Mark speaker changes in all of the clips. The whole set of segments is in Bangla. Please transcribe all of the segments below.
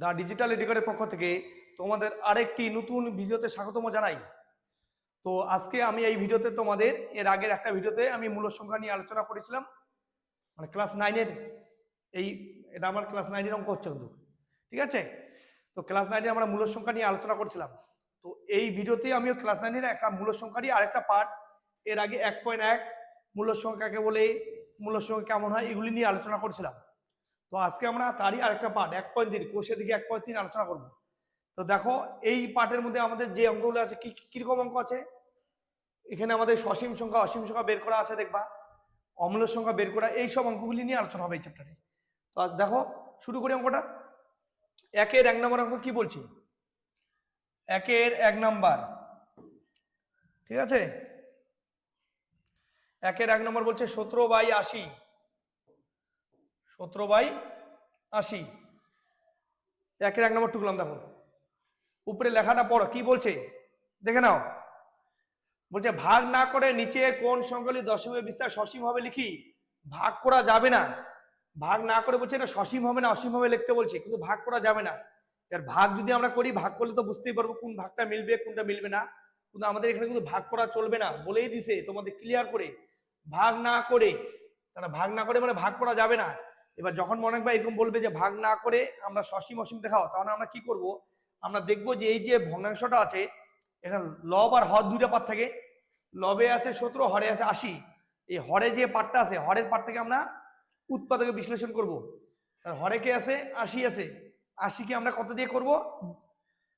Speaker 1: দ্য ডিজিটাল এডুকেটের পক্ষ থেকে তোমাদের আরেকটি নতুন ভিডিওতে স্বাগতম জানাই। তো আজকে আমি এই ভিডিওতে তোমাদের, এর আগের একটা ভিডিওতে আমি মূল সংখ্যা নিয়ে আলোচনা করেছিলাম। মানে ক্লাস নাইনের, এই, এটা আমার ক্লাস নাইনের অঙ্ক হচ্ছে কিন্তু, ঠিক আছে? তো ক্লাস নাইনে আমরা মূল সংখ্যা নিয়ে আলোচনা করছিলাম। তো এই ভিডিওতে আমিও ক্লাস নাইনের একটা মূল সংখ্যারই আরেকটা পার্ট, এর আগে এক পয়েন্ট এক মূল সংখ্যাকে বলে মূল সংখ্যা কেমন হয় এগুলি নিয়ে আলোচনা করছিলাম। তো আজকে আমরা তারই আরেকটা পার্ট এক পয়েন্ট তিন, কোষের দিকে এক পয়েন্ট তিন আলোচনা করব। তো দেখো, এই পার্টের মধ্যে আমাদের যে অঙ্কগুলো আছে, কি কীরকম অঙ্ক আছে? এখানে আমাদের সসীম সংখ্যা, অসীম সংখ্যা বের করা আছে, দেখবা। অম্ল সংখ্যা বের করা, এই সব অঙ্কগুলি নিয়ে আলোচনা হবে এই চ্যাপ্টারে তো দেখো, শুরু করি অঙ্কটা। একের এক নম্বর অঙ্ক কি বলছি? একের এক নাম্বার। ঠিক আছে? একের এক নম্বর বলছে সতেরো বাই আশি। সতেরো বাই আশি একের এক নম্বর টুকলাম, দেখো। উপরে লেখাটা পড়ো, কি বলছে? দেখে নাও। বলছে, ভাগ না করে নিচে কোন সংখ্যালি দশমিক বিস্তার সসীম হবে লিখি। ভাগ করা যাবে না। ভাগ না করে বলছে, এটা সসীম হবে না, অসীম হবে লিখতে বলছে, কিন্তু ভাগ করা যাবে না। এর ভাগ যদি আমরা করি, ভাগ করলে তো বুঝতেই পারব কোন ভাগটা মিলবে, কোনটা মিলবে না। কিন্তু আমাদের এখানে কিন্তু ভাগ করা চলবে না, বলেই দিছে তোমাদের ক্লিয়ার করে। ভাগ না করে তারা ভাগ না করে মানে ভাগ করা যাবে না। এবার যখন মনে হয় এরকম বলবে যে ভাগ না করে আমরা সসীম অসীম দেখাও তাহলে আমরা কি করব? আমরা দেখব যে এই যে ভগ্নাংশটা আছে এখানে লব আর হর দুইটা পার্ট থাকে। লবে আছে সতেরো, হরে আছে আশি। এই হরে যে পার্টটা আছে, হরের পার্ট থেকে আমরা উৎপাদকে বিশ্লেষণ করব। তার হরে কে আছে? আশি আছে। আশিকে আমরা কত দিয়ে করব?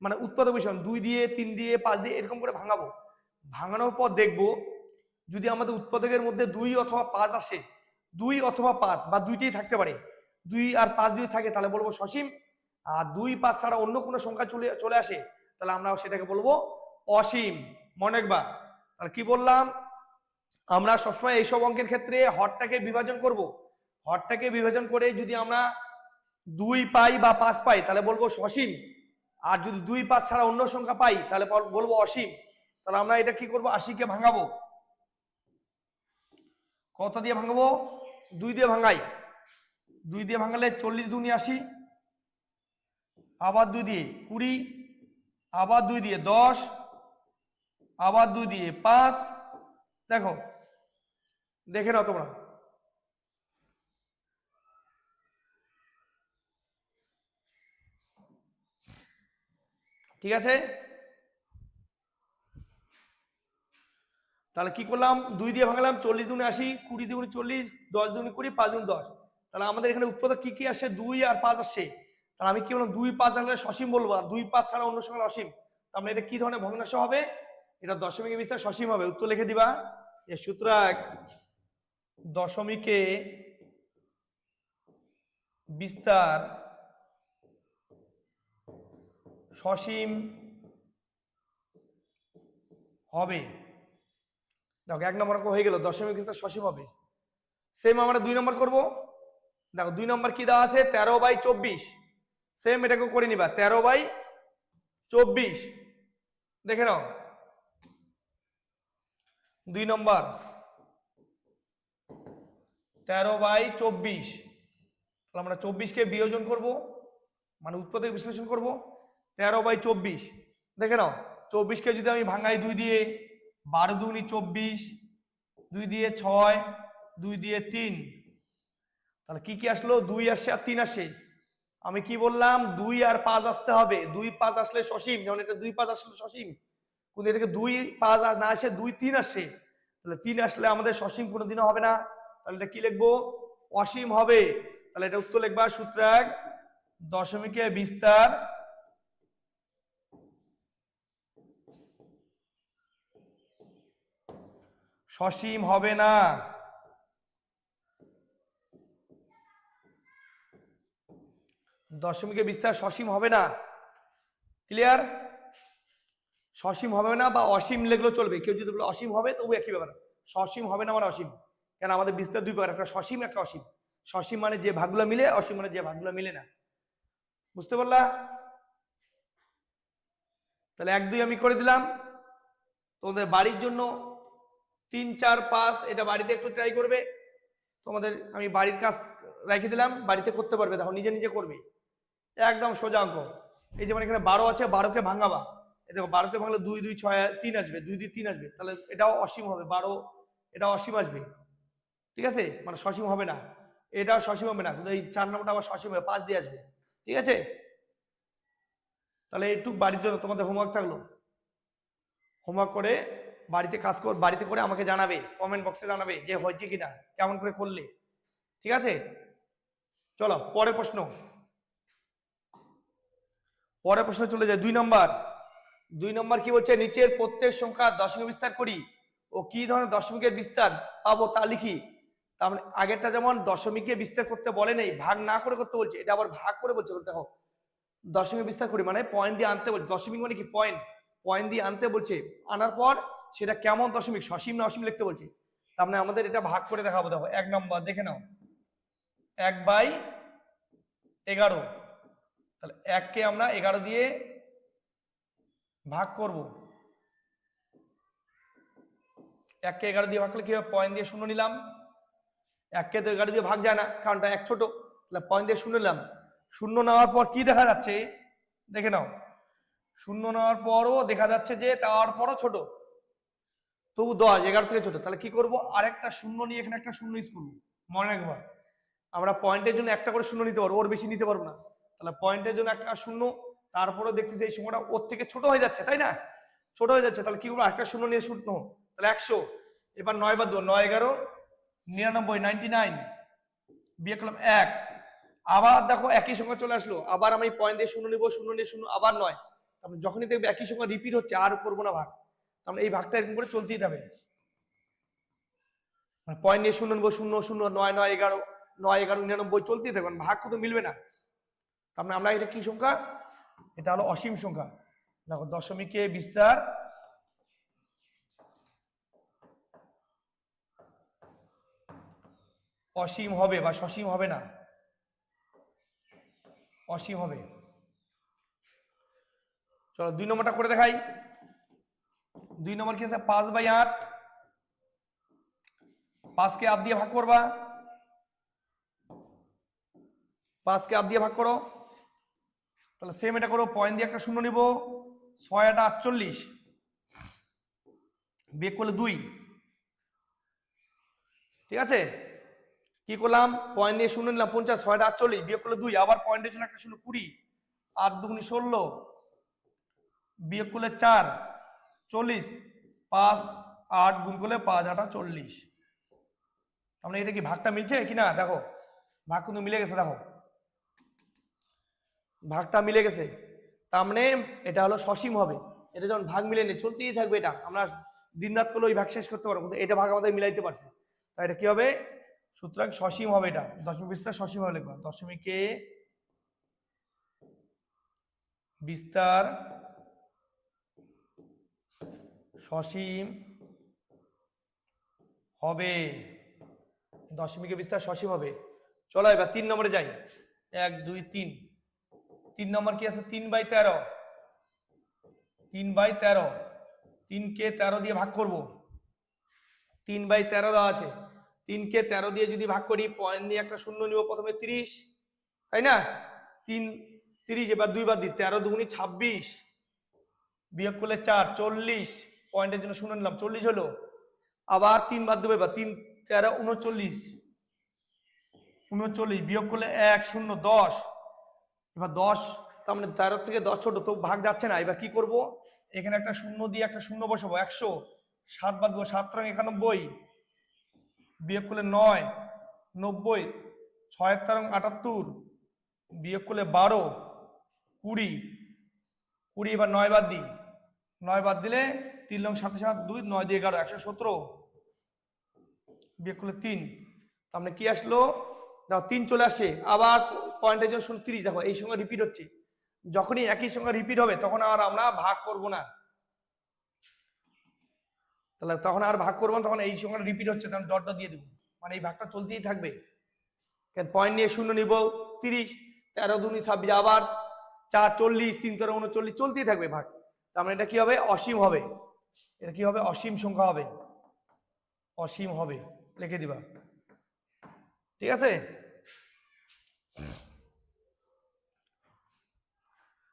Speaker 1: মানে উৎপাদক বিশ্লেষণ, দুই দিয়ে, তিন দিয়ে, পাঁচ দিয়ে এরকম করে ভাঙাবো। ভাঙানোর পর দেখব, যদি আমাদের উৎপাদকের মধ্যে দুই অথবা পাঁচ আসে দুই অথবা পাঁচ বা দুইটাই থাকতে পারে। দুই আর পাঁচ যদি থাকে তাহলে বলব সসীম। আর দুই পাঁচ ছাড়া অন্য কোনো সংখ্যা চলে চলে আসে, তাহলে আমরা সেটাকে বলব অসীম। মনে রাখবা। তাহলে কি বললাম? আমরা সবসময় এইসব অঙ্কের ক্ষেত্রে হরটাকে বিভাজন করব। হরটাকে বিভাজন করে যদি আমরা দুই পাই বা পাঁচ পাই, তাহলে বলব সসীম। আর যদি দুই পাঁচ ছাড়া অন্য সংখ্যা পাই, তাহলে বল- বলব অসীম। তাহলে আমরা এটা কি করব? আশিকে ভাঙাবো। কত দিয়ে ভাঙাবো? দুই দিয়ে ভাঙাই। দুই দিয়ে ভাঙালে চল্লিশ দুনি আশি, আবার দুই দিয়ে কুড়ি, আবার দুই দিয়ে দশ, আবার দুই দিয়ে পাঁচ। দেখো, দেখে নাও তোমরা। ঠিক আছে? তাহলে কি করলাম? দুই দিয়ে ভাঙলাম, চল্লিশ দুগুণে আশি, কুড়ি দুগুণে চল্লিশ, দশ দুগুণে কুড়ি, পাঁচ দুগুণে দশ। তাহলে আমাদের এখানে উৎপাদক কি কি আসে? দুই আর পাঁচ আসছে। তাহলে আমি কি বললাম? দুই পাঁচ থাকলে সসীম বলব। আর দুই পাঁচ ছাড়া অন্য সঙ্গে অসীম। তাহলে এটা কি ধরনের ভগ্নাংশ হবে? এটা দশমিকে বিস্তার সসীম হবে। উত্তর লিখে দিবা। যে সুতরাং দশমিকে বিস্তার সসীম হবে। দেখো, এক নম্বর অঙ্ক হয়ে গেল দশমিক বিস্তার সসীম হবে। সেম আমরা দুই নম্বর করব। দেখো, দুই নম্বর কি দেওয়া আছে? তেরো বাই চব্বিশ। সেম এটাকে করে নিবা, তেরো বাই চব্বিশ। দেখে নাও। দুই নম্বর। তেরো বাই চব্বিশ। তাহলে আমরা চব্বিশকে বিয়োজন করব মানে উৎপাদক বিশ্লেষণ করব। তেরো বাই চব্বিশ। দেখে নাও, চব্বিশকে যদি আমি ভাঙাই দুই দিয়ে বারো দুগুনি চব্বিশ, দুই দিয়ে ছয়, দুই দিয়ে তিন। তাহলে কি কি আসলো? দুই আসে আর তিন আসে। আমি কি বললাম? দুই আর পাঁচ আসতে হবে। দুই পাঁচ আসলে সসীম। যেমন এটা দুই পাঁচ আসলে সসীম। কিন্তু এটাকে দুই পাঁচ না আসে, দুই তিন আসে। তাহলে তিন আসলে আমাদের সসীম কোনোদিনও হবে না। তাহলে এটা কি লিখব? অসীম হবে। তাহলে এটা উত্তর লিখবা সূত্রাগ দশমিকে বিস্তার সসীম হবে না। দশমিকে বিস্তার সসীম হবে না। ক্লিয়ার সসীম হবে না বা অসীম লিখলেও চলবে। কেউ যদি বলে অসীম হবে, তবু একই ব্যাপার। সসীম হবে না মানে অসীম। কেন? আমাদের বিস্তার দুই প্রকার। একটা সসীম, একটা অসীম। সসীম মানে যে ভাগগুলো মিলে, অসীম মানে যে ভাগগুলো মিলে না। বুঝতে পারলা? তাহলে এক দুই আমি করে দিলাম। তোমাদের বাড়ির জন্য তিন, চার, পাঁচ, এটা বাড়িতে একটু ট্রাই করবে। তোমাদের আমি বাড়ির কাজ রেখে দিলাম, বাড়িতে করতে পারবে। দেখো, নিজে নিজে করবে। একদম সোজা অঙ্ক। এই যেমন এখানে বারো আছে, বারোকে ভাঙাবা। দেখো, বারোকে ভাঙলে দুই দুই, ছয়, তিন আসবে, দুই দুই, তিন আসবে। তাহলে এটাও অসীম হবে, বারো এটা অসীম আসবে। ঠিক আছে? মানে সসীম হবে না। এটাও সসীম হবে না। কিন্তু এই চার নম্বরটা আবার সসীম হবে, পাঁচ দিয়ে আসবে। ঠিক আছে? তাহলে এইটুক বাড়ির জন্য তোমাদের হোমওয়ার্ক থাকল। হোমওয়ার্ক করে বাড়িতে কাজ কর, বাড়িতে করে আমাকে জানাবে কমেন্ট বক্সে জানাবে যে হয়েছে কিনা, কেমন করে করলে। ঠিক আছে? চলো, পরের প্রশ্ন। পরের প্রশ্ন চলে যায়, দুই নম্বর। দুই নম্বর কি বলছে? নিচের প্রত্যেক সংখ্যা দশমিক বিস্তার করি ও কি ধরনের দশমিকের বিস্তার? পাবো তা লিখি। তার মানে আগেরটা যেমন দশমিকে বিস্তার করতে বলে নেই, ভাগ না করে করতে বলছে, এটা আবার ভাগ করে বলছে, দেখো। দশমিক বিস্তার করি মানে পয়েন্ট দিয়ে আনতে বলছে। দশমিক মানে কি? পয়েন্ট পয়েন্ট দিয়ে আনতে বলছে। আনার পর সেটা কেমন দশমিক? সসীম না অসীম লিখতে বলছি? তার মানে আমাদের এটা ভাগ করে দেখাবো, দেখো, এক নম্বর, দেখে নাও। এক বাই এগারো। তাহলে এককে আমরা এগারো দিয়ে ভাগ করব। এককে এগারো দিয়ে ভাগ করলে কি হবে? পয়েন্ট দিয়ে শূন্য নিলাম। এককে তো এগারো দিয়ে ভাগ যায় না, কারণটা এক ছোট। তাহলে পয়েন্ট দিয়ে শূন্য নিলাম। শূন্য নেওয়ার পর কি দেখা যাচ্ছে? দেখে নাও। শূন্য নেওয়ার পরও দেখা যাচ্ছে যে তারপরও ছোট। তবু দশ, এগারো থেকে ছোট তাহলে কি করব? আরেকটা শূন্য নিয়ে এখানে একটা শূন্য ইউজ করব। মনে রাখবা। আমরা পয়েন্টের জন্য একটা করে শূন্য নিতে পারব, ওর বেশি নিতে পারব না। তাহলে পয়েন্টের জন্য একটা শূন্য, তারপরেও দেখতেছি এই সময়টা ওর থেকে ছোট হয়ে যাচ্ছে, তাই না? ছোট হয়ে যাচ্ছে, তাহলে কি করব? একটা শূন্য নিয়ে শূন্য। তাহলে একশো। এবার নয় বাদ দেবো নয় এগারো, নিরানব্বই নাইনটি নাইন বিয়ে করলাম এক। আবার দেখো একই সংখ্যা চলে আসলো। আবার আমি পয়েন্ট দিয়ে শূন্য নিবো, শূন্য নিয়ে শূন্য, আবার নয়। তারপরে যখনই দেখবে একই সংখ্যা রিপিট হচ্ছে, আর করব না ভাগ। তাহলে এই ভাগটা এরকম করে চলতেই থাকবে পয়েন্ট নিয়ে শূন্য শূন্য শূন্য নয় নয় এগারো নয় এগারো, নিরানব্বই চলতেই থাকবে মানে ভাগ কিন্তু মিলবে না। তার মানে আমরা এটা কি সংখ্যা? এটা হলো অসীম সংখ্যা। দেখো দশমিকে বিস্তার অসীম হবে বা সসীম হবে না। অসীম হবে। চলো দুই নম্বরটা করে দেখাই। দুই নম্বর কি আছে? পাঁচ বাই আট। পাঁচকে আট দিয়ে ভাগ করবা। পাঁচকে আট দিয়ে ভাগ করো। তাহলে সেম এটা করো পয়েন্ট দিয়ে একটা শূন্য নিব। ছয় আটা আটচল্লিশ। বিয়োগ করলে দুই। ঠিক আছে? কি করলাম? পয়েন্ট দিয়ে শূন্য নিলাম, পঞ্চাশ ছয়টা আটচল্লিশ, বিয়োগ করলে দুই। আবার পয়েন্টের জন্য একটা শূন্য কুড়ি। আট দুগুনি ষোলো। বিয়োগ করলে চার। চল্লিশ। পাঁচ, আট গুণ করলে পাঁচ আটা চল্লিশ। তার মানে এটা কি ভাগটা মিলছে কি না? দেখো, ভাগ কিন্তু মিলে গেছে, দেখো। ভাগটা মিলে গেছে। তার মানে এটা হলো সসীম হবে। এটা যখন ভাগ মিলে নেই, চলতেই থাকবে এটা। আমরা দিন রাত করলে ওই ভাগ শেষ করতে পারব, কিন্তু এটা ভাগ আমাদের মিলাইতে পারছে। তাই এটা কি হবে? সুতরাং সসীম হবে এটা। দশমিক বিস্তার সসীম হবে লিখবা। দশমিকে বিস্তার সসীম হবে। দশমিকে বিস্তার সসীম হবে। চলো এবার তিন নম্বরে যাই। এক, দুই, তিন। তিন নম্বর কি আছে? তিন বাই তেরো। তিন বাই তেরো। তিনকে তেরো দিয়ে ভাগ করব। তিন বাই তেরো দেওয়া আছে। তিনকে তেরো দিয়ে যদি ভাগ করি, পয়েন্ট দিয়ে একটা শূন্য নিব প্রথমে তিরিশ। তাই না? তিন, তিরিশ, এবার দুই বাদ দিই। তেরো দুগুনি ছাব্বিশ। বিয়োগ করলে চার, চল্লিশ। পয়েন্টের জন্য শূন্য নিলাম, চল্লিশ হলো। আবার তিন বাদ দেবো এবার, তিন, তেরো, উনচল্লিশ। উনচল্লিশ, বিয়োগ করলে এক, শূন্য, দশ। এবার দশ, তার মানে তেরো থেকে দশ ছোট, তো ভাগ যাচ্ছে না। এবার কি করব? এখানে একটা শূন্য দিয়ে একটা শূন্য বসাবো, একশো। সাত বাদ দেবো, সাত রং একানব্বই। বিয়োগ করলে নয়, নব্বই। ছয়ের তেরো আটাত্তর। বিয়োগ করলে বারো, কুড়ি। কুড়ি এবার নয় বাদ দিই। নয় বাদ দিলে তিন লং সাথে সাত দুই নয় দিয়ে এগারো, একশো সতেরো। বিয়োগ করলে তিন। তার মানে কি আসলো? দেখো, তিন চলে আসে। আবার পয়েন্টের জন্য শুধু তিরিশ। দেখো, এই সঙ্গে রিপিট হচ্ছে। যখনই একই সঙ্গে রিপিট হবে, তখন আর আমরা ভাগ করব না। তাহলে তখন আর ভাগ করব না, তখন এই সঙ্গে রিপিট হচ্ছে, তখন ডট দিয়ে দেবো। মানে এই ভাগটা চলতেই থাকবে। পয়েন্ট নিয়ে শূন্য নিব, তিরিশ, তেরো দুনি ছাব্বিশ, আবার চার, চল্লিশ, তিন, তেরো, উনচল্লিশ, চলতেই থাকবে ভাগ। তার মানে এটা কি হবে? অসীম হবে। এটা কি হবে? অসীম সংখ্যা হবে। অসীম হবে। লিখে দিবা। ঠিক আছে?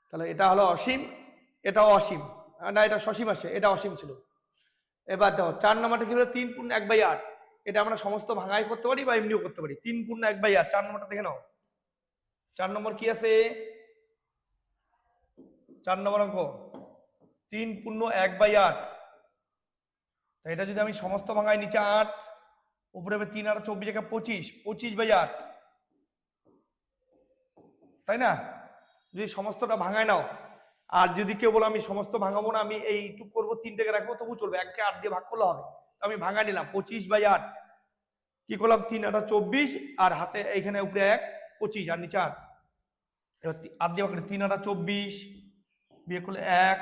Speaker 1: তাহলে এটা হলো অসীম এটাও অসীম। না, এটা সসীম আসে, এটা অসীম ছিল। এবার দেখো, চার নম্বরটা কি হলো তিন পূর্ণ এক বাই আট। এটা আমরা সমস্ত ভাঙাই করতে পারি বা এমনিও করতে পারি। তিন পূর্ণ এক বাই আট। চার নম্বরটা দেখে নাও। চার নম্বর কি আছে? চার নম্বর অঙ্ক। তিন পূর্ণ এক বাই আট। তা এটা যদি আমি সমস্ত ভাঙাই নিচে আট, উপরে হবে তিন, আর চব্বিশ, একে পঁচিশ পঁচিশ বাই আট। তাই না? যদি সমস্তটা ভাঙায় নাও, আর যদি কেউ বলো আমি সমস্ত ভাঙাবো না, আমি এইটুক করব, তিনটাকে রাখব, তবু চলবে। এককে আট দিয়ে ভাগ করলে হবে। আমি ভাঙা নিলাম, পঁচিশ বাই আট। কি করলাম? তিন আটা চব্বিশ, আর হাতে এইখানে উপরে এক, পঁচিশ, আর নিচে আট। এবার আট দিয়ে ভাগ তিন আটা চব্বিশ বিয়ে করলে এক,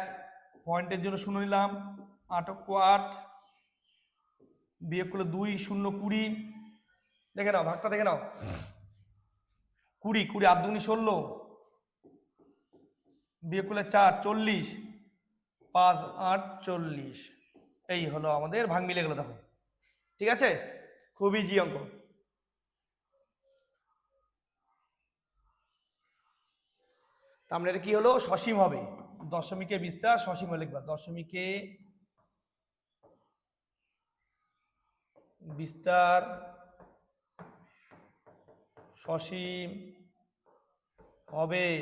Speaker 1: পয়েন্টের জন্য শুনে নিলাম আট অক্ষ আট বিয়ে করলে দুই, শূন্য, কুড়ি। দেখে নাও, ভাগটা দেখে নাও। কুড়ি কুড়ি আট দুগুনি ষোলো। বিয়ে করলে চার, চল্লিশ। পাঁচ, আট, চল্লিশ। এই হলো আমাদের ভাগ মিলে গেল, দেখো। ঠিক আছে? খুবই জি অঙ্ক। তা মানে এটা কি হলো? সসীম হবে। দশমিকে বিস্তার, সসীম লিখবা। দশমিকে বিস্তার, সসীম, হবে।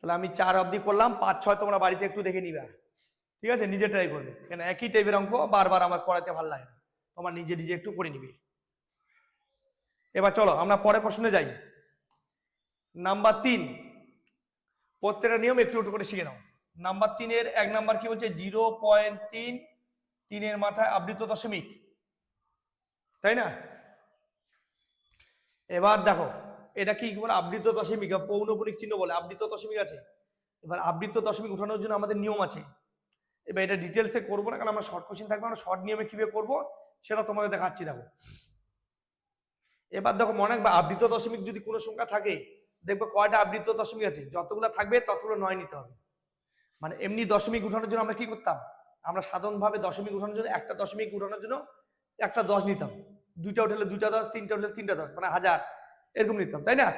Speaker 1: তাহলে আমি চার অবধি করলাম, পাঁচ, ছয় তোমরা বাড়িতে একটু দেখে নিবা। ঠিক আছে? নিজে ট্রাই করবে। কেন? একই টাইপের অঙ্ক বারবার আমার করাতে ভালো লাগে না। তোমার নিজে নিজে একটু করে নিবে। এবার চলো, আমরা পরে প্রশ্নে যাই। নাম্বার তিন। প্রত্যেকটা নিয়ম একটু একটু করে শিখে নাও। নাম্বার তিনের এক নাম্বার কি বলছে? জিরো পয়েন্ট তিন তিনের মাথায় আবৃত দশমিক। তাই না? এবার দেখো, এটা কি বলে? আবৃত দশমিক পৌনপুনিক চিহ্ন বলে। আবৃত দশমিক আছে। এবার আবৃত দশমিক উঠানোর জন্য আমাদের নিয়ম আছে। এবার এটা ডিটেলসে করব না, কারণ আমরা শর্ট কোশ্চেন থাকবে। আমরা শর্ট নিয়মে কীভাবে করব, সেটা তোমাদের দেখাচ্ছি, দেখো। এবার দেখো, মনে রাখবে আবৃত দশমিক যদি কোনো সংখ্যা থাকে, দেখবে কয়টা আবৃত দশমিক আছে? যতগুলো থাকবে, ততগুলো নয় নিতে হবে। মানে এমনি দশমিক উঠানোর জন্য আমরা কি করতাম? আমরা সাধারণভাবে দশমিক উঠানোর জন্য একটা দশমিক উঠানোর জন্য একটা দশ নিতাম। দুইটা উঠলে দুইটা দশ, তিনটা উঠলে তিনটা দশ মানে হাজার, এরকম নিতাম, তাই না?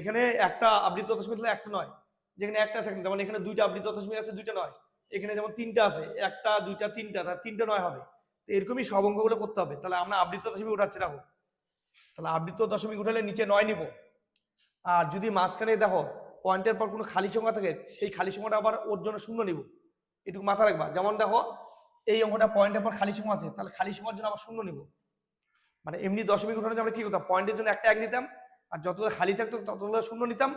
Speaker 1: এখানে একটা আবৃত দশমিক হলে একটা নয়, যেখানে একটা সেকেন্ড যেমন এখানে দুইটা আবৃত দশমিক আছে, দুইটা নয়, এখানে যেমন তিনটা আছে, একটা, দুইটা, তিনটা, তার তিনটা নয় হবে। তো এরকমই সব অঙ্কগুলো করতে হবে, তাহলে আমরা আবৃত দশমিক উঠাচ্ছি দেখো তাহলে আবৃত দশমিক উঠালে নিচে নয় নিব। আর যদি মাঝখানে দেখো, পয়েন্টের পর কোনো খালি সংখ্যা থাকে, সেই খালি সংখ্যাটা আবার ওর জন্য শূন্য নিব। এটুকু মাথা রাখবা। যেমন দেখো, এই অঙ্কটা পয়েন্টের পর খালি সময় আছে, তাহলে খালি সময়ের জন্য আবার শূন্য নিব। মানে এমনি দশমিক উঠানোর আমরা কি করতাম? পয়েন্টের জন্য একটা এক নিতাম, আর যতগুলো খালি থাকতো ততগুলো শূন্য নিতাম।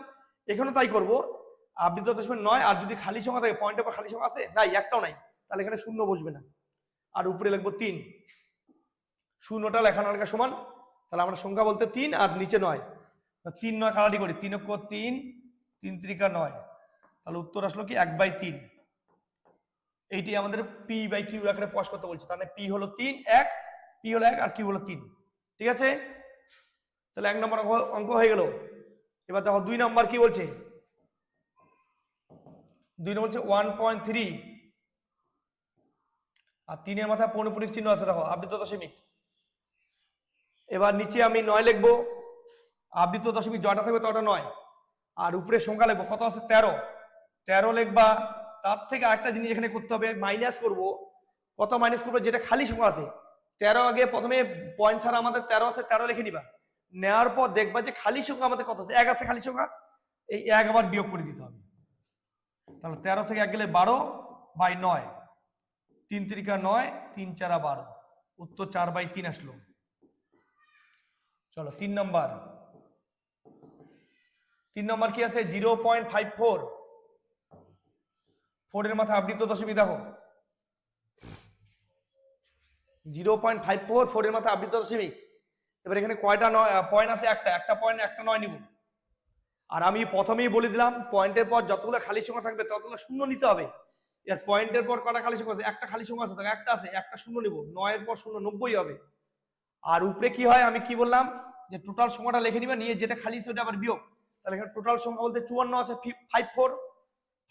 Speaker 1: এখানেও তাই করব আবৃত দশমিক নয়, আর যদি খালি সংখ্যা থাকে পয়েন্টের পর খালি সংখ্যা আছে? নাই, একটাও নাই। তাহলে এখানে শূন্য বসবে না। আর উপরে লিখব তিন। শূন্যটা লেখানো লেখা সমান, তাহলে আমরা সংখ্যা বলতে তিন আর নিচে নয়। তিন নয় কালাটি করি, তিন অক্ষ তিন তিন ত্রিকা নয়। তাহলে উত্তর আসলো কি? এক বাই তিন। এইটি আমাদের পি বাই কিউ আকারে প্রকাশ করতে বলছে। তাহলে পি হলো তিন, এক পি হলো এক আর কিউ হলো তিন। ঠিক আছে? তাহলে এক নম্বর অঙ্ক- অঙ্ক হয়ে গেল। এবার দেখো দুই নম্বর কি বলছে? দুই নম্বর হচ্ছে ওয়ান পয়েন্ট থ্রি আর তিনের মাথায় পৌনপুনিক চিহ্ন আছে, দেখো আবৃত দশমিক। এবার নিচে আমি নয় লিখব। আবৃত দশমিক জয়টা থাকবে তটা নয়। আর উপরে সংখ্যা লিখব, কত আছে? তেরো। তেরো লিখবা। তার থেকে আরেকটা জিনিস এখানে করতে হবে মাইনাস করব। কত মাইনাস করব? যেটা খালি সংখ্যা আছে। তেরো আগে প্রথমে পয়েন্ট ছাড়া আমাদের তেরো আছে, তেরো লিখে নিবা। নেওয়ার পর দেখবা যে খালি সংখ্যা আমাদের কত আছে? এক আছে খালি সংখ্যা। এই এক আবার বিয়োগ করে দিতে হবে। তাহলে তেরো থেকে এক গেলে বারো বাই নয়। তিন তিরিকা নয়, তিন চারা বারো। উত্তর চার বাই তিন আসলো। চলো, তিন নম্বর। তিন নম্বর কি আছে? জিরো পয়েন্ট ফাইভ ফোর ফোরের মাথায় আবৃত দশমিক দেখো। জিরো পয়েন্ট ফাইভ ফোর ফোরের মাথায় আবৃত দশমিক। এবার এখানে কয়টা নয় পয়েন্ট আছে? একটা। একটা পয়েন্ট একটা নয় নিব। আর আমি প্রথমেই বলে দিলাম, পয়েন্টের পর যতগুলো খালি সংখ্যা থাকবে ততগুলো শূন্য নিতে হবে। এর পয়েন্টের পর কটা খালি সংখ্যা আছে? একটা খালি সংখ্যা আছে একটা আছে, একটা শূন্য নিব। নয়ের পর শূন্য নব্বই হবে। আর উপরে কি হয়? আমি কি বললাম যে টোটাল সংখ্যাটা লিখে নিবা, নিয়ে যেটা খালি সেটা আবার বিয়োগ। তাহলে এখানে টোটাল সংখ্যা বলতে চুয়ান্ন আছে ফাইভ ফোর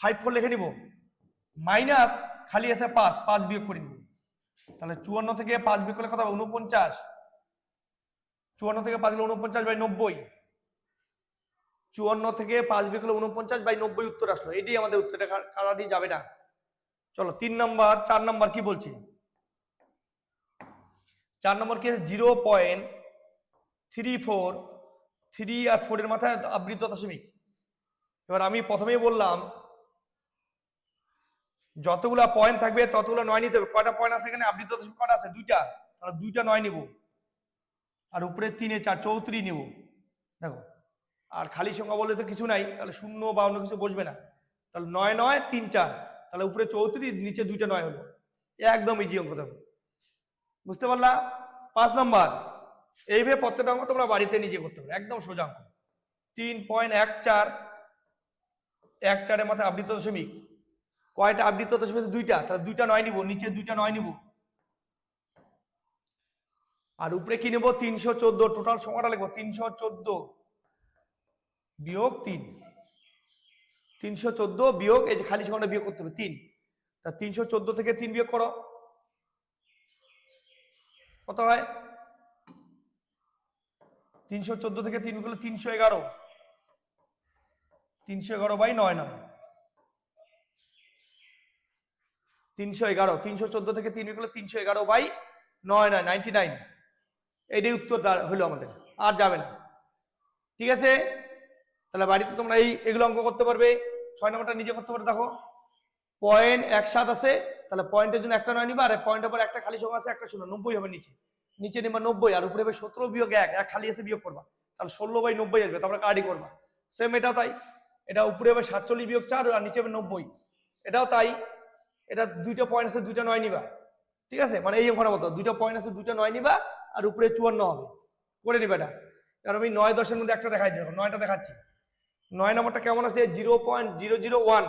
Speaker 1: ফাইভ ফোর লিখে নিব। মাইনাস খালি আছে পাঁচ পাঁচ বিয়োগ করে নিব। তাহলে চুয়ান্ন থেকে পাঁচ বিয়োগ করলে কত হবে? উনপঞ্চাশ চুয়ান্ন থেকে পাঁচ গেলে উনপঞ্চাশ বাই নব্বই। চুয়ান্ন থেকে পাঁচ বিয়োগ করলে উনপঞ্চাশ বাই নব্বই উত্তর আসলো। এটাই আমাদের উত্তর এটা কা- কাটাটি যাবে না। চলো, তিন নম্বর, চার নম্বর কি বলছি? চার নম্বর কি zero point three four, three আর ফোরের মাথায় আবৃত দশমিক। এবার আমি প্রথমেই বললাম যতগুলা পয়েন্ট থাকবে, ততগুলো নয় নিতে হবে। কয়টা পয়েন্ট আছে এখানে? আবৃত কয়টা আছে? দুইটা। তাহলে দুইটা নয় নিব। আর উপরে তিনে চার চৌত্রিশ নিব। দেখো। আর খালি সংখ্যা বললে তো কিছু নাই। তাহলে শূন্য বা অন্য কিছু বসবে না। তাহলে নয় নয়, তিন চার। তাহলে উপরে চৌত্রিশ নিচে দুইটা নয় হলো। একদম ইজি অঙ্ক দেখো। বুঝতে পারলা? পাঁচ নম্বর। এইভাবে প্রত্যেকটা অঙ্ক তোমরা বাড়িতে নিজে করতে পারো। একদম সোজা অঙ্ক। তিন পয়েন্ট এক চার। এক চারের মাথায় আবৃত দশমিক। কয়টা আবৃত দশমিক দুইটা। তাহলে দুইটা নয় নিব, নিচে দুইটা নয় নিব। আর উপরে কি নেব? তিনশো চোদ্দ। টোটাল সংখ্যাটা লিখব। তিনশো চোদ্দ বিয়োগ তিন। তিনশো চোদ্দ বিয়োগ, এই যে খালি সংখ্যাটা বিয়োগ করতে হবে, তিন। তা তিনশো চোদ্দ থেকে তিন বিয়োগ করো। কত হয়? তিনশো চোদ্দ থেকে তিন করলে তিনশো এগারো। তিনশো এগারো বাই নয় নয়। তিনশো এগারো, তিনশো চোদ্দ থেকে তিন করলে তিনশো এগারো বাই নয় নয় নাইনটি নাইন এটাই উত্তর হলো আমাদের। আর যাবে না। ঠিক আছে? তাহলে বাড়িতে তোমরা এই এগুলো অঙ্ক করতে পারবে। ছয় নম্বরটা নিজে করতে পারবে দেখো পয়েন্ট এক সাত আছে। তাহলে পয়েন্টের জন্য একটা নয় নিবা, আর পয়েন্টের পর একটা খালি সংখ্যা আছে, একটা শূন্য। নব্বই হবে নিচে। নিচে নিবা নব্বই, আর উপরে হবে সতেরো বিয়োগ এক। এক খালি আছে বিয়োগ করবা। তাহলে ষোলো বাই নব্বই আসবে। তারপরে কার্ডই করবা। সেম এটা তাই। এটা উপরে হবে সাতচল্লিশ বিয়োগ চার, আর নিচে হবে নব্বই। এটাও তাই। এটা দুইটা পয়েন্ট আছে, দুইটা নয় নিবা। ঠিক আছে? মানে এই অঙ্কটা মতো দুইটা পয়েন্ট আছে, দুইটা নয় নিবা, আর উপরে চুয়ান্ন হবে। করে নিবা এটা। কারণ আমি নয় দশের মধ্যে একটা দেখাই দেখো নয়টা দেখাচ্ছি। নয় নম্বরটা কেমন আছে? Zero point zero zero one.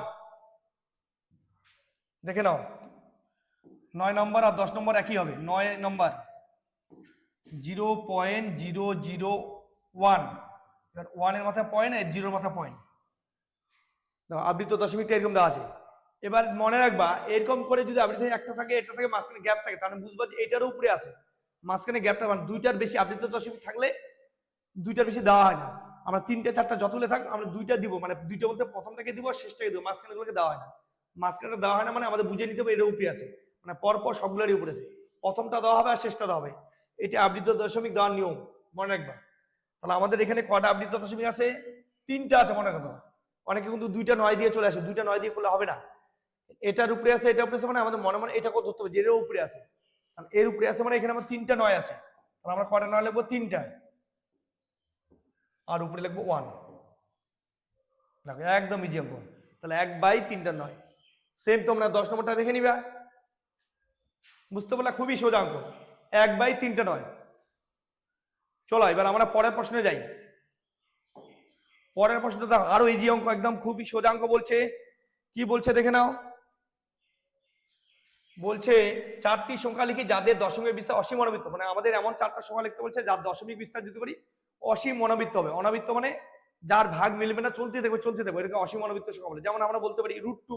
Speaker 1: দেখে নাও। নয় নম্বর আর দশ নম্বর একই হবে। নয় নম্বর। Zero point zero zero one. ওয়ানের মাথায় পয়েন্ট জিরোর মাথায় পয়েন্ট আবৃত দশমিকটা এরকম দেওয়া আছে। এবার মনে রাখবা, এরকম করে যদি আবৃত একটা থাকে এটা থাকে, মাঝখানে গ্যাপ থাকে, তাহলে বুঝবা যে এটারও উপরে আছে। মাঝখানে গ্যাপটা মানে দুইটার বেশি আবৃত দশমিক থাকলে দুইটার বেশি দেওয়া হয় না। আমরা তিনটে, চারটা যতগুলো থাক, আমরা দুইটা দিব মানে দুইটা বলতে প্রথমটাকে দিব আর শেষটাকে দিব মাঝখানেগুলোকে দেওয়া হয় না। মাঝখানে দেওয়া হয় না মানে আমাদের বুঝে নিতে হবে এর উপরে আছে। মানে পরপর সবগুলোরই উপরে আছে। প্রথমটা দেওয়া হবে আর শেষটা দেওয়া হবে। এটা আবৃত দশমিক দেওয়ার নিয়ম, মনে রাখবা। তাহলে আমাদের এখানে কটা আবৃত দশমিক আছে? তিনটা আছে, মনে রাখবা। অনেকে কিন্তু দুইটা নয় দিয়ে চলে আসে, দুইটা নয় দিয়ে করলে হবে না। এটার উপরে আছে এটার উপরে আছে মানে আমাদের মনে মনে এটাকেও ধরতে হবে? যে এর উপরে আছে। কারণ এর উপরে আছে মানে এখানে আমার তিনটা নয় আছে। তাহলে আমরা কটা নয় লিখব? তিনটা। আর উপরে লিখব ওয়ান দেখো, একদম ইজি অঙ্ক তাহলে এক বাই তিনটা নয়। সেম তোমরা দশ নম্বরটা দেখে নিবা। বুঝতে পারলে? খুবই সোজা অঙ্ক। এক বাই তিনটা নয়। চলো, এবার আমরা পরের প্রশ্নে যাই। পরের প্রশ্নটা আরও ইজি অঙ্ক, একদম খুবই সোজা অঙ্ক বলছে। কি বলছে দেখে নাও। বলছে চারটি সংখ্যা লিখি যাদের দশমিক বিস্তার অসীম অনবৃত্ত মানে আমাদের এমন চারটা সংখ্যা লিখতে বলছে যার দশমিক বিস্তার যদি করি অসীম অনবৃত্ত হবে। অনবৃত্ত মানে যার ভাগ মিলবে না চলতে থাকবে চলতে থাকবে, এটাকে অসীম অনবৃত্ত সংখ্যা বলে। যেমন আমরা বলতে পারি রুট টু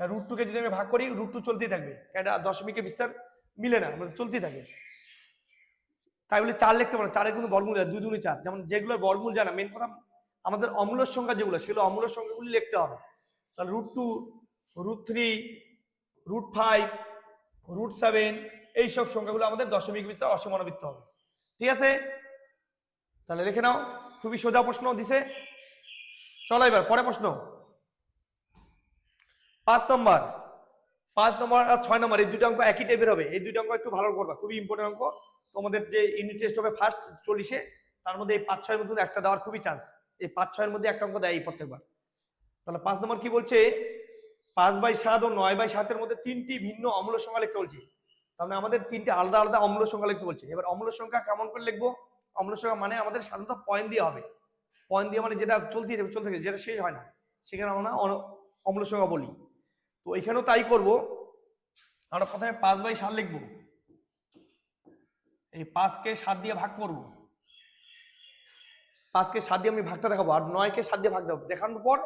Speaker 1: রুট টুকে যদি আমি ভাগ করি রুট টু চলতেই থাকবে। এটা দশমিকে বিস্তার মিলে না মানে চলতেই থাকে। তাই বলে চার লিখতে পারো চারের কিন্তু বর্গমূল যায়, দুই দুই চার। যেমন যেগুলো বর্গমূল যায় না মেন কথা আমাদের অমূল্য সংখ্যা যেগুলো, সেগুলো অমূল্য সংখ্যাগুলি লিখতে হবে। তাহলে root two root three root five root seven এইসব সংখ্যাগুলো আমাদের দশমিক বিস্তার অসমানবৃত্ত হবে। ঠিক আছে? তাহলে লিখে নাও, খুবই সোজা প্রশ্ন দিছে। চলো এবার পরে প্রশ্ন। পাঁচ নম্বর পাঁচ নম্বর আর ছয় নম্বর, এই দুটো অঙ্ক একই টাইপের হবে। এই দুটো অঙ্ক একটু ভালো করবা, খুবই ইম্পর্টেন্ট অঙ্ক। তোমাদের যে ইউনিট টেস্ট হবে ফার্স্ট চল্লিশে, তার মধ্যে এই পাঁচ ছয়ের মধ্যে একটা দেওয়ার খুবই চান্স এই পাঁচ ছয়ের মধ্যে একটা অঙ্ক দেয় এই প্রত্যেকবার। তাহলে পাঁচ নম্বর কি বলছে? পাঁচ বাই সাত ও নয় বাই সাতের মধ্যে তিনটি ভিন্ন অম্ল সংখ্যা লিখতে বলছি। তার মানে আমাদের তিনটে আলাদা আলাদা অম্ল সংখ্যা লিখতে বলছে। এবার অম্ল সংখ্যা কেমন করে লিখব? অম্ল সংখ্যা মানে আমাদের সাধারণত পয়েন্ট দিয়ে হবে। পয়েন্ট দিয়ে মানে যেটা চলতেই চলতে থাকে, যেটা শেষ হয় না। সেখানে আমরা অম্ল সংখ্যা বলি। তো এখানেও তাই করব। আমরা প্রথমে পাঁচ বাই সাত লিখব। এই পাঁচকে সাত দিয়ে ভাগ করব। পাঁচকে সাত দিয়ে আমি ভাগটা দেখাবো, আর নয়কে সাত দিয়ে ভাগ দেবো। দেখানোর পর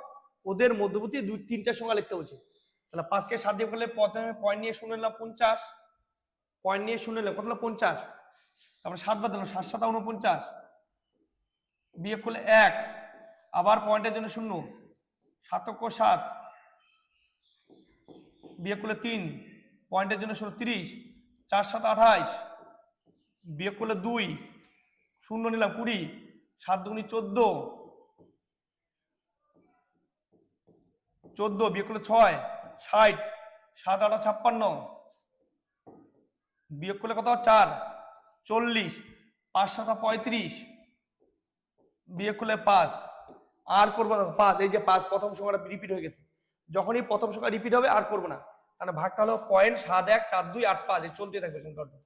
Speaker 1: ওদের মধ্যবর্তী দুই, তিনটা সংখ্যা লিখতে বলছে। তাহলে পাঁচকে সাত দিয়ে করলে প্রথমে পয়েন্ট নিয়ে শুনে নিলাম পঞ্চাশ, পয়েন্ট নিয়ে শুনে নিলাম, কত হলো পঞ্চাশ? তারপরে সাত বাদ সাত সাত উনপঞ্চাশ। বিয়োগ করলে এক, আবার পয়েন্টের জন্য শূন্য সাতক্য সাত, বিয়োগ করলে তিন, পয়েন্টের জন্য শূন্য তিরিশ, চার সাত আঠাইশ, বিয়োগ করলে দুই, শূন্য নিলাম কুড়ি, সাত দুগুনি চোদ্দ চোদ্দ বিয়োগ করলে ছয়, ষাট, সাত, আটা, ছাপ্পান্ন। বিয়োগ করলে কত? চার, চল্লিশ, পাঁচ, সাতা পঁয়ত্রিশ। বিয়োগ করলে পাঁচ। আর করব না, পাঁচ, এই যে পাঁচ, প্রথম সংখ্যাটা রিপিট হয়ে গেছে। যখনই প্রথম সংখ্যা রিপিট হবে, আর করব না। তাহলে ভাগটা হলো পয়েন্ট সাত এক, চার দুই, আট, পাঁচ। এই চলতে থাকবে সংখ্যাটা।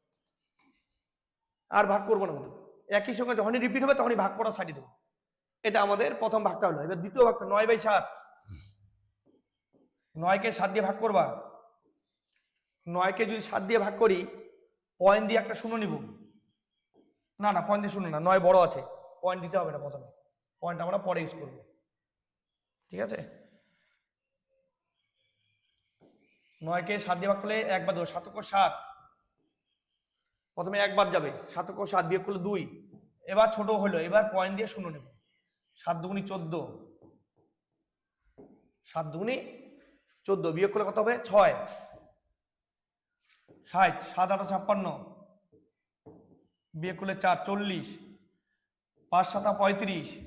Speaker 1: আর ভাগ করব না একই সঙ্গে যখনই রিপিট হবে, তখনই ভাগ করা ছাড়িয়ে দেবো। এটা আমাদের প্রথম ভাগটা হলো। এবার দ্বিতীয় ভাগটা, নয় বাই সাত। নয়কে সাত দিয়ে ভাগ করবা? নয়কে যদি সাত দিয়ে ভাগ করি পয়েন্ট দিয়ে একটা শূন্য নিব। না না পয়েন্ট দিয়ে শূন্য না, নয় বড় আছে। পয়েন্ট দিতে হবে না প্রথমে। পয়েন্ট আমরা পরে ইউজ করব। ঠিক আছে? নয়কে সাত দিয়ে ভাগ করলে একবার দেবো, সাতক সাত। প্রথমে একবার যাবে, সাতক সাত বিয়োগ করলে দুই। এবার ছোট হলো, এবার পয়েন্ট দিয়ে শূন্য নেব। সাত দুগুনি চোদ্দ। সাত দুগুনি চোদ্দ, বিয়োগ করলে কত হবে? ছয়। ষাট, সাত, আটা, ছাপ্পান্ন। বিয়োগ করলে চার, চল্লিশ। পাঁচ, সাতা পঁয়ত্রিশ।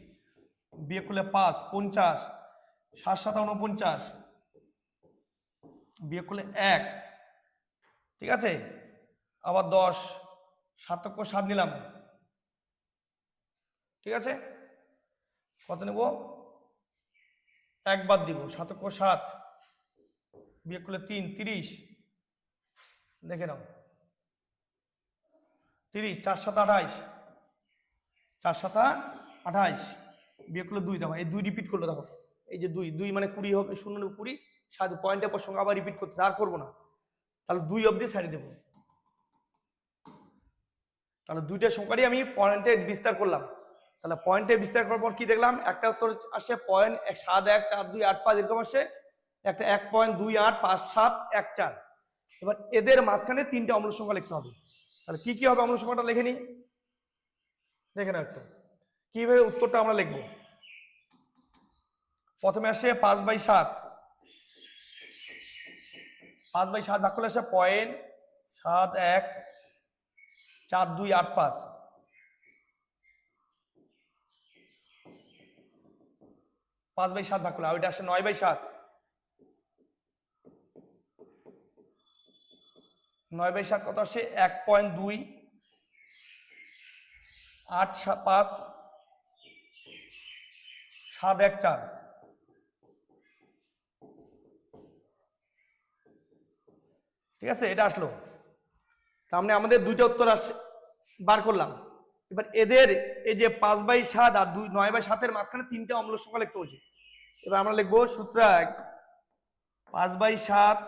Speaker 1: বিয়োগ করলে পাঁচ, পঞ্চাশ। সাত, সাতা উনপঞ্চাশ বিয়োগ করলে এক। ঠিক আছে? আবার দশ সাতক্য সাত নিলাম। ঠিক আছে? কত নেব? একবার দিব সাতক্য সাত। বিয়োগ করলে তিন, তিরিশ। দেখে নাও। তিরিশ, চার সাত আঠাইশ চার সাতা আঠাইশ বিয়োগ করলে দুই, দেখো, এই দুই রিপিট করল, দেখো। এই যে দুই দুই মানে কুড়ি হবে, শূন্য কুড়ি। সাত পয়েন্টের পর সঙ্গে আবার রিপিট করতে আর করব না। তাহলে দুই অবধি সাইডে দেবো। তাহলে দুইটা সংখ্যারই আমি পয়েন্টে বিস্তার করলাম। তাহলে পয়েন্টে বিস্তার করার পর কি দেখলাম? একটা উত্তর আসে পয়েন্ট সাত এক, চার দুই, আট পাঁচ, এরকম আসে। একটা এক পয়েন্ট দুই আট পাঁচ সাত এক চার। এবার এদের মাঝখানে তিনটা অম্ল সংখ্যা লিখতে হবে। তাহলে কি কি হবে অম্ল সংখ্যাটা লিখে নিই? দেখে নাও একটু। কীভাবে উত্তরটা আমরা লিখব? প্রথমে আসে পাঁচ বাই সাত। পাঁচ বাই সাত ভাগ করলে আসে পয়েন্ট সাত এক চার দুই আট পাঁচ। পাঁচ বাই সাত ভাগ করলে ওইটা আসে নয় বাই সাত। নয় বাই সাত কত আসে? এক পয়েন্ট দুই, আট পাঁচ, সাত এক চার। ঠিক আছে, এটা আসলো। তার মানে আমাদের দুইটা উত্তর আসে, বার করলাম। এবার এদের এই যে পাঁচ বাই সাত আর দুই, নয় বাই সাতের মাঝখানে তিনটা অম্ল সংখ্যা লিখতে হচ্ছে এবার আমরা লিখব সূত্র এক, পাঁচ বাই সাত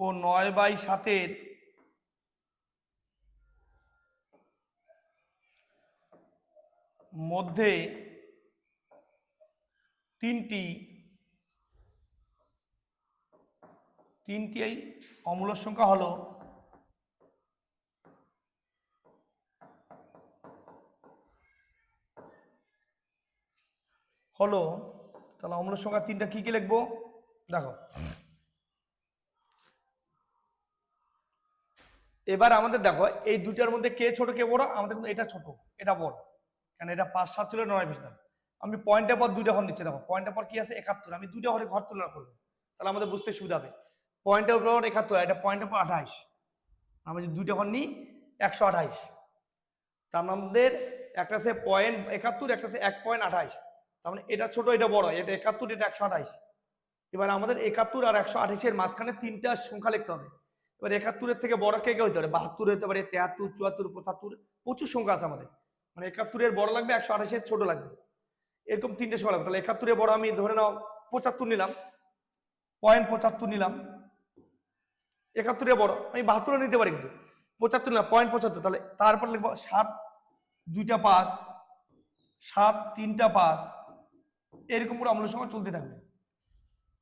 Speaker 1: ও নয় বাই সাতের মধ্যে তিনটি তিনটি এই অমূল্য সংখ্যা হলো হলো, তাহলে অমূল্য সংখ্যা তিনটা কি কি লিখব? দেখো। এবার আমাদের দেখো, এই দুটার মধ্যে কে ছোট, কে বড়? আমাদের কিন্তু এটা ছোট, এটা বড়। কারণ এটা পাঁচ, সাত ছিল, নয় বেশি দাম। আমি পয়েন্টের পর দুইটা ঘর নিচ্ছে দেখো। পয়েন্টের পর কি আছে? একাত্তর। আমি দুইটা ঘরে ঘর তুলনা করব। তাহলে আমাদের বুঝতে সুবিধা হবে। পয়েন্টের পর একাত্তর, এটা পয়েন্টের পর আঠাইশ আমি যদি দুইটা ঘর নিই, একশো আঠাইশ তার মানে আমাদের একটা আছে পয়েন্ট একাত্তর, একটা আছে এক পয়েন্ট আঠাইশ তার মানে এটা ছোট, এটা বড়, এটা একাত্তর, এটা একশো আঠাইশ এবার আমাদের একাত্তর আর একশো আঠাইশের মাঝখানে তিনটা সংখ্যা লিখতে হবে। এবার একাত্তরের থেকে বড় কে কে হতে পারে? বাহাত্তর হতে পারে তেহাত্তর চুয়াত্তর, পঁচাত্তর, প্রচুর সংখ্যা আছে আমাদের। মানে একাত্তরের বড় লাগবে, একশো আঠাশের ছোট লাগবে। এরকম তিনটে সংখ্যা লাগবে। তাহলে একাত্তরের বড় আমি ধরে নাও পঁচাত্তর নিলাম, পয়েন্ট পঁচাত্তর নিলাম। একাত্তরের বড়, আমি বাহাত্তরে নিতে পারি কিন্তু। পঁচাত্তর নিলাম, পয়েন্ট পঁচাত্তর। তাহলে তারপর লিখব সাত, দুইটা পাঁচ, সাত, তিনটা পাঁচ। এরকম করে অমূল্য সংখ্যা চলতে থাকবে।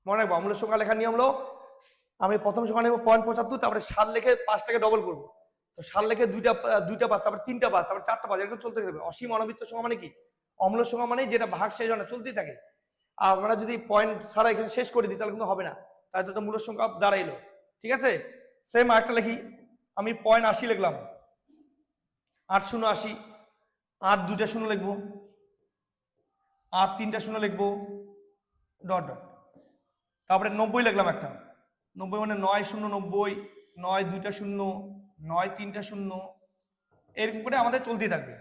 Speaker 1: মনে রাখব অমূল্য সংখ্যা লেখার নিয়ম হলো আমি প্রথম সংখ্যা নেব পয়েন্ট পঁচাত্তর, তারপরে সাত লেখে পাঁচটাকে ডবল করব। তো সার লেখে দুইটা দুইটা পাস তারপরে তিনটা পাস তারপর চারটা পাস এরকম চলতে থাকবে। অসীম অনবৃত্ত সংখ্যা মানে কি? অম্ল সংখ্যা মানে যেটা ভাগ শেষ হয় না, চলতেই থাকে। আর আমরা যদি পয়েন্ট ছাড়া এখানে শেষ করে দিই, তাহলে কিন্তু হবে না। তাই তো মূল সংখ্যা দাঁড়াইলো। ঠিক আছে? সেম আরেকটা লিখি। আমি পয়েন্ট আশি লিখলাম। আট শূন্য আশি। আট দুইটা শূন্য লিখব। আট তিনটা শূন্য লিখব। Dot dot. তারপরে নব্বই লিখলাম একটা। নব্বই মানে নয় শূন্য নব্বই, নয় দুইটা শূন্য, নয় তিনটা শূন্য, এরকম করে আমাদের চলতেই থাকবে।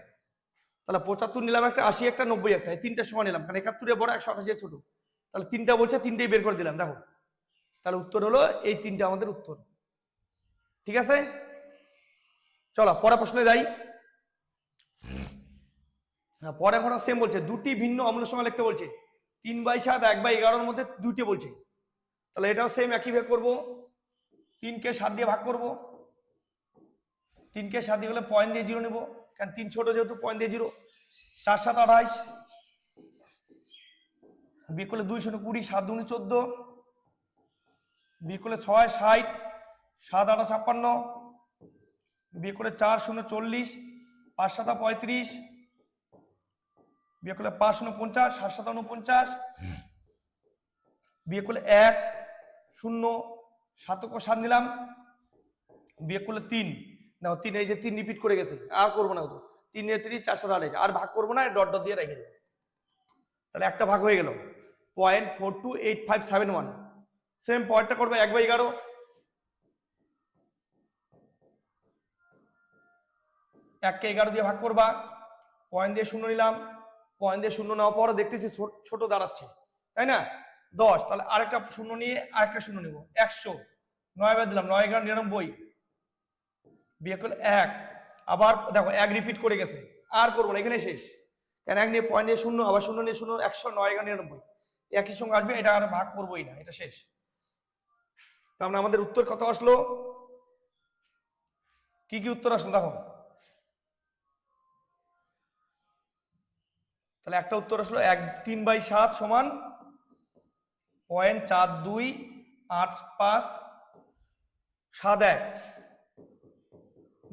Speaker 1: তাহলে পঁচাত্তর নিলাম একটা, আশি একটা, নব্বই একটা, এই তিনটা সময় নিলাম। কারণ একাত্তরে বড় একশো আঠাশি ছোট। তাহলে তিনটা বলছে, তিনটেই বের করে দিলাম, দেখো। তাহলে উত্তর হলো, এই তিনটা আমাদের উত্তর। ঠিক আছে? চলো পরে প্রশ্নে যাই। হ্যাঁ পরে এখন সেম বলছে, দুটি ভিন্ন অম্ল সংখ্যা লিখতে বলছে। তিন বাই সাত, এক বাই এগারোর মধ্যে দুইটি বলছে। তাহলে এটাও সেম একই একইভাবে করব। তিনকে সাত দিয়ে ভাগ করব। তিনকে সাত দিয়ে গেলে পয়েন্ট দিয়ে জিরো নেব। কারণ তিন ছোট যেহেতু পয়েন্ট দিয়ে জিরো চার, সাত, আঠাইশ। বিয়ে করলে দুই শূন্য কুড়ি, সাত দুনি চোদ্দ। বিয়ে করলে ছয়, ষাট। সাত আটা ছাপ্পান্ন। বিয়ে করলে চার শূন্য চল্লিশ। পাঁচ, সাতা পঁয়ত্রিশ। বিয়ে করলে পাঁচ শূন্য পঞ্চাশ, সাত সাত উনপঞ্চাশ বিয়ে করলে এক। শূন্য, সাতক সাত নিলাম। বিয়ে করলে তিন। না তিন, এই যে তিন রিপিট করে গেছে, আর করব না তো তিন এ তিরিশ, চারশো আঠাশ আর ভাগ করব না ডট ডট দিয়ে রেখে দেবো। তাহলে একটা ভাগ হয়ে গেল। Point four two eight five seven one same পয়েন্টটা করবে এক বাই এগারো। এককে এগারো দিয়ে ভাগ করবা। পয়েন্ট দিয়ে শূন্য নিলাম। পয়েন্ট দিয়ে শূন্য নেওয়ার পর দেখতেছি ছোট দাঁড়াচ্ছে। তাই না? দশ, তাহলে আরেকটা শূন্য নিয়ে আরেকটা শূন্য নিব। একশো। নয় বার দিলাম, নয় এগারো নিরানব্বই। বিয়ে করলে এক। আবার দেখো, এক রিপিট করে গেছে। আর করব না এখানে শেষ। কেন এক নিয়ে পয়েন্ট নিয়ে শূন্য, আবার শূন্য নিয়ে শূন্য, একশো, নয় এগারো নিরানব্বই। একই সঙ্গে আসবে, এটা আর ভাগ করবোই না, এটা শেষ। মানে আমাদের উত্তর কত আসলো? কি কি উত্তর আসলো দেখো। তাহলে একটা উত্তর আসলো এক, তিন বাই সাত সমান পয়েন্ট চার দুই আট পাঁচ সাত এক।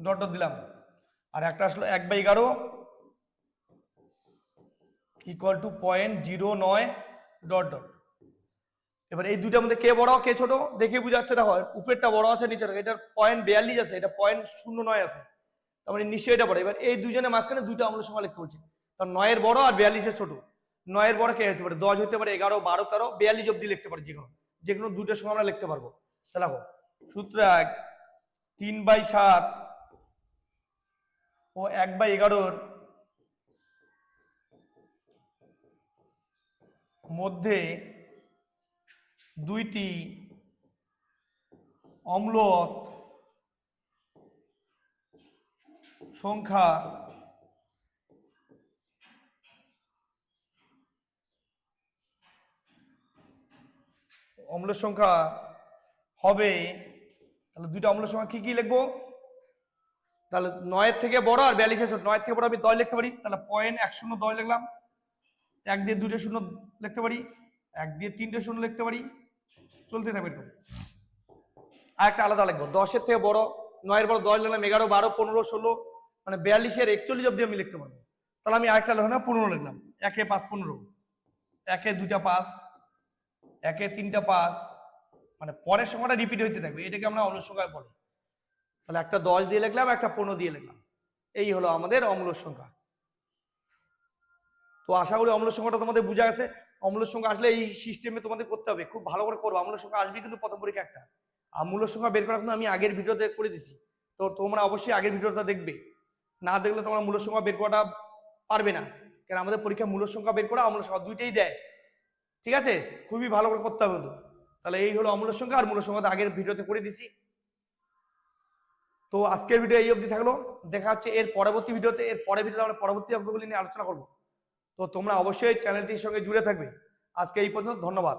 Speaker 1: ডট ডট দিলাম। আর একটা আসলো এক বাই এগারো। ইকুয়াল টু পয়েন্ট জিরো নয় ডট ডট এবার এই দুইটার মধ্যে কে বড়, কে ছোট, দেখে বুঝা যাচ্ছে হয় উপরেরটা বড় আছে নিচের এটার পয়েন্ট বিয়াল্লিশ আছে, এটা পয়েন্ট শূন্য নয় আছে। তার মানে নিশ্চয়ই এটা বড়। এবার এই দুজনের মাঝখানে দুইটা আমরা সময় লিখতে বলছি। তার নয়ের বড় আর বিয়াল্লিশের ছোট। নয়ের বড় কে হতে পারে? দশ হতে পারে, এগারো, বারো, তেরো, বিয়াল্লিশ অব্দি লিখতে পারে যে কোনো যে কোনো দুইটার সময় আমরা লিখতে পারব। দেখো, সূত্র তিন বাই সাত ও এক বাই এগারোর মধ্যে দুইটি অম্লত সংখ্যা অম্লের সংখ্যা হবে, তাহলে দুইটা অম্লের সংখ্যা কি কি লিখব? তাহলে নয়ের থেকে বড় আর বিয়াল্লিশের ছোট। নয়ের থেকে বড় আমি দশ লিখতে পারি, তাহলে পয়েন্ট এক শূন্য দশ লিখলাম। এক দিয়ে দুটো শূন্য লিখতে পারি, এক দিয়ে তিনটে শূন্য লিখতে পারি। চলতে থাকবে এরকম আর একটা আলাদা লিখব। দশের থেকে বড়, নয়ের বড় দশ লিখলাম, এগারো, বারো, পনেরো, ষোলো মানে বিয়াল্লিশের একচল্লিশ অব্দি আমি লিখতে পারব। তাহলে আমি আরেকটা লিখলাম, পনেরো লিখলাম। একে পাঁচ, পনেরো। একে দুইটা পাঁচ। একে তিনটা পাঁচ মানে পরের সংখ্যাটা রিপিট হইতে থাকবে, এটাকে আমরা অম্ল সংখ্যা বলি। তাহলে একটা দশ দিয়ে লিখলাম, একটা পনেরো দিয়ে লিখলাম। এই হলো আমাদের অম্ল সংখ্যা। তো আশা করি অম্ল সংখ্যাটা তোমাদের বুঝা গেছে। অম্ল সংখ্যা আসলে এই সিস্টেমে তোমাদের করতে হবে। খুব ভালো করে করব অম্ল সংখ্যা আসবে কিন্তু প্রথম পরীক্ষা একটা। আর মূল সংখ্যা বের করা কিন্তু আমি আগের ভিডিওতে করে দিছি। তো তোমরা অবশ্যই আগের ভিডিওটা দেখবে। না দেখলে তোমরা মূল্য সংখ্যা বের করাটা পারবে না। কারণ আমাদের পরীক্ষা মূল্য সংখ্যা বের করা অম্ল সংখ্যা দুইটাই দেয়। ঠিক আছে? খুবই ভালো করে করতে হবে কিন্তু তাহলে এই হলো অমূল্য সংখ্যা আর মূল্য সংখ্যা আগের ভিডিওতে করে দিছি। তো আজকের ভিডিও এই অবধি থাকল। দেখা হচ্ছে এর পরবর্তী ভিডিওতে। এর পরের ভিডিওতে আমরা পরবর্তী অঙ্কগুলি নিয়ে আলোচনা করব। তো তোমরা অবশ্যই চ্যানেলটির সঙ্গে জুড়ে থাকবে। আজকে এই পর্যন্ত ধন্যবাদ।